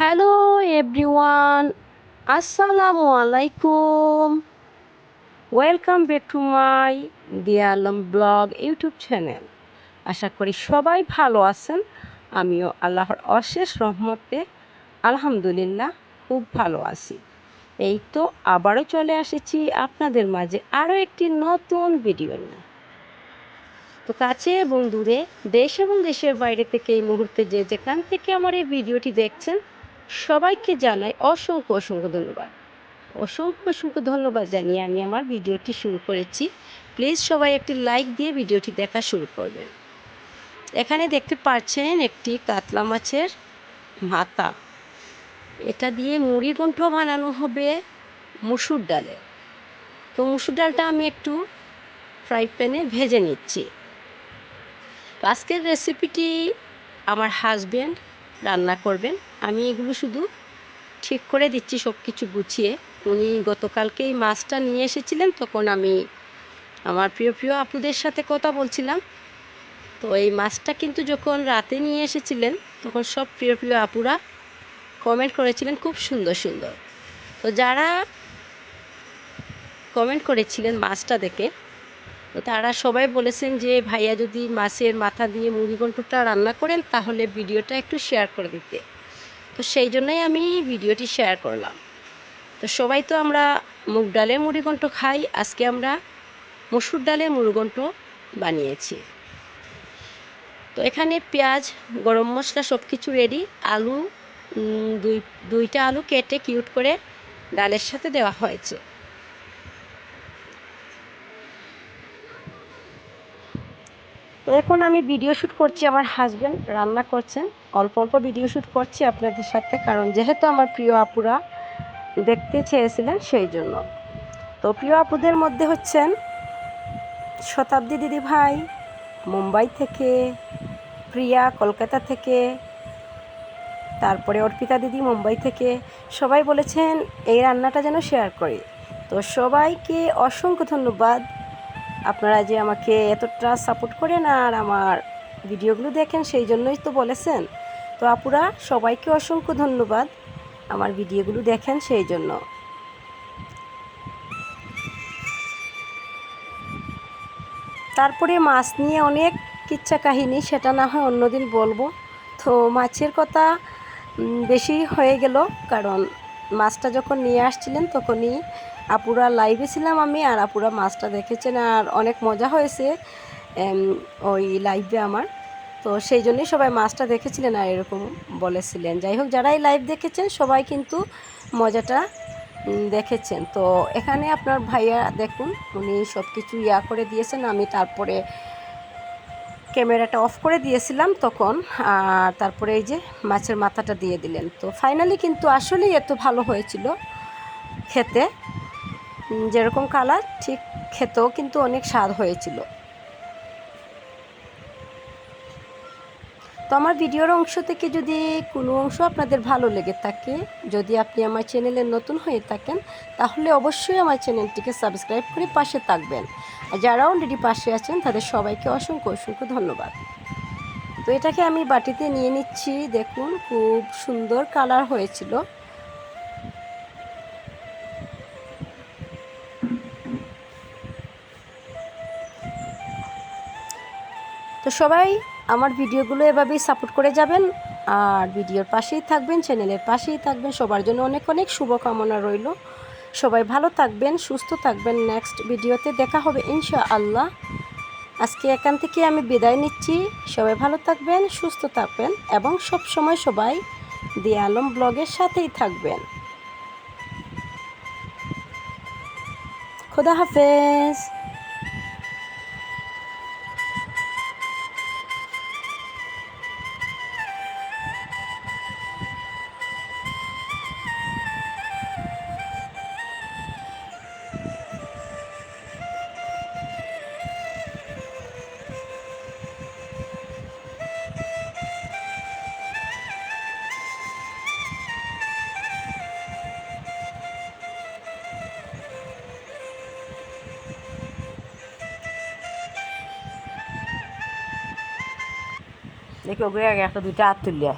Hello everyone, আসসালামু আলাইকুম। Welcome back to my দিয়ালম ব্লগ ইউটিউব চ্যানেল। আশা করি সবাই ভালো আছেন। আমিও আল্লাহর অশেষ রহমতে আলহামদুলিল্লাহ খুব ভালো আছি। এই তো আবারও চলে এসেছি আপনাদের মাঝে আরও একটি নতুন ভিডিও নিয়ে। তো কাছে এবং দূরে দেশ এবং দেশের বাইরে থেকে এই মুহূর্তে যে যেখান থেকে আমার এই ভিডিওটি দেখছেন সবাইকে জানাই অসংখ্য অসংখ্য ধন্যবাদ। অসংখ্য অসংখ্য ধন্যবাদ জানিয়ে আমি আমার ভিডিওটি শুরু করেছি। প্লিজ সবাই একটি লাইক দিয়ে ভিডিওটি দেখা শুরু করবেন। এখানে দেখতে পাচ্ছেন একটি কাতলা মাছের মাথা। এটা দিয়ে মুড়ি গন্ঠ বানানো হবে মুসুর ডালে। তো মুসুর ডালটা আমি একটু ফ্রাই প্যানে ভেজে নিচ্ছি। আজকের রেসিপিটি আমার হাজব্যান্ড রান্না করবেন। আমি এগুলো শুধু ঠিক করে দিচ্ছি সব কিছু গুছিয়ে। উনি গতকালকেই মাছটা নিয়ে এসেছিলেন, তখন আমি আমার প্রিয় প্রিয় আপুদের সাথে কথা বলছিলাম। তো এই মাছটা কিন্তু যখন রাতে নিয়ে এসেছিলেন, তখন সব প্রিয় প্রিয় আপুরা কমেন্ট করেছিলেন, খুব সুন্দর সুন্দর। তো যারা কমেন্ট করেছিলেন মাছটা দেখে তো তারা সবাই বলেছেন যে, ভাইয়া যদি মাছের মাথা দিয়ে মুড়িঘণ্টটা রান্না করেন, তাহলে ভিডিওটা একটু শেয়ার করে দিতে। তো সেই জন্যই আমি ভিডিওটি শেয়ার করলাম। তো সবাই তো আমরা মুগ ডালের মুড়ি মুড়িঘণ্ট খাই, আজকে আমরা মসুর ডালের মুড়িঘণ্ট বানিয়েছি। তো এখানে পেঁয়াজ, গরম মশলা সব কিছু রেডি আলু দুই, দুইটা আলু কেটে কিউট করে ডালের সাথে দেওয়া হয়েছে। এখন আমি ভিডিও শ্যুট করছি, আমার হাজব্যান্ড রান্না করছেন। অল্প অল্প ভিডিও শ্যুট করছি আপনাদের সাথে, কারণ যেহেতু আমার প্রিয় আপুরা দেখতে চেয়েছিলেন সেই জন্য। তো প্রিয় আপুদের মধ্যে হচ্ছেন শতাব্দী দিদি ভাই, মুম্বাই থেকে, প্রিয়া কলকাতা থেকে, তারপরে অর্পিতা দিদি মুম্বাই থেকে। সবাই বলেছেন, এই রান্নাটা যেন শেয়ার করি। তো সবাইকে অসংখ্য ধন্যবাদ। আপনারা যে আমাকে এতটা সাপোর্ট করেন আর আমার ভিডিওগুলো দেখেন, সেই জন্যই তো বলেছেন। তো আপুরা, সবাইকে অসংখ্য ধন্যবাদ আমার ভিডিওগুলো দেখেন সেই জন্য। তারপরে মাছ নিয়ে অনেক কিচ্ছা কাহিনী, সেটা না হয় অন্যদিন বলব। তো মাছের কথা বেশি হয়ে গেল, কারণ মাছটা যখন নিয়ে আসছিলেন, তখনই আপুরা লাইভে ছিলাম আমি আর আপুরা মাছটা দেখেছেন আর অনেক মজা হয়েছে ওই লাইভে আমার। তো সেই জন্যই সবাই মাছটা দেখেছিলেন আর এরকম বলেছিলেন। যাই হোক, যারাই লাইভ দেখেছেন, সবাই কিন্তু মজাটা দেখেছেন। তো এখানে আপনার ভাইয়া দেখুন, উনি সব কিছু ইয়া করে দিয়েছেন, আমি তারপরে ক্যামেরাটা অফ করে দিয়েছিলাম তখন, আর তারপরে এই যে মাছের মাথাটা দিয়ে দিলেন। তো ফাইনালি কিন্তু আসলেই এত ভালো হয়েছিল খেতে। যেরকম কালার ঠিক খেতেও কিন্তু অনেক স্বাদ হয়েছিল। তো আমার ভিডিওর অংশ থেকে যদি কোনো অংশ আপনাদের ভালো লেগে থাকে, যদি আপনি আমার চ্যানেলে নতুন হয়ে থাকেন, তাহলে অবশ্যই আমার চ্যানেলটিকে সাবস্ক্রাইব করে পাশে থাকবেন। যারা অলরেডি পাশে আছেন, তাদের সবাইকে অসংখ্য অসংখ্য ধন্যবাদ। তো এটাকে আমি বাটিতে নিয়ে নিচ্ছি, দেখুন খুব সুন্দর কালার হয়েছিল। তো সবাই আমার ভিডিওগুলো এভাবেই সাপোর্ট করে যাবেন, আর ভিডিওর পাশেই থাকবেন চ্যানেলের পাশেই থাকবেন। সবার জন্য অনেক অনেক শুভকামনা রইল। সবাই ভালো থাকবেন, সুস্থ থাকবেন। নেক্সট ভিডিওতে দেখা হবে ইনশা আল্লাহ আজকে এখান থেকে আমি বিদায় নিচ্ছি। সবাই ভালো থাকবেন, সুস্থ থাকবেন এবং সব সময় সবাই দিয়া আলম ব্লগের সাথেই থাকবেন। খুদা হাফেজ। দেখি ওগুলো একটা দুইটা হাত তুললে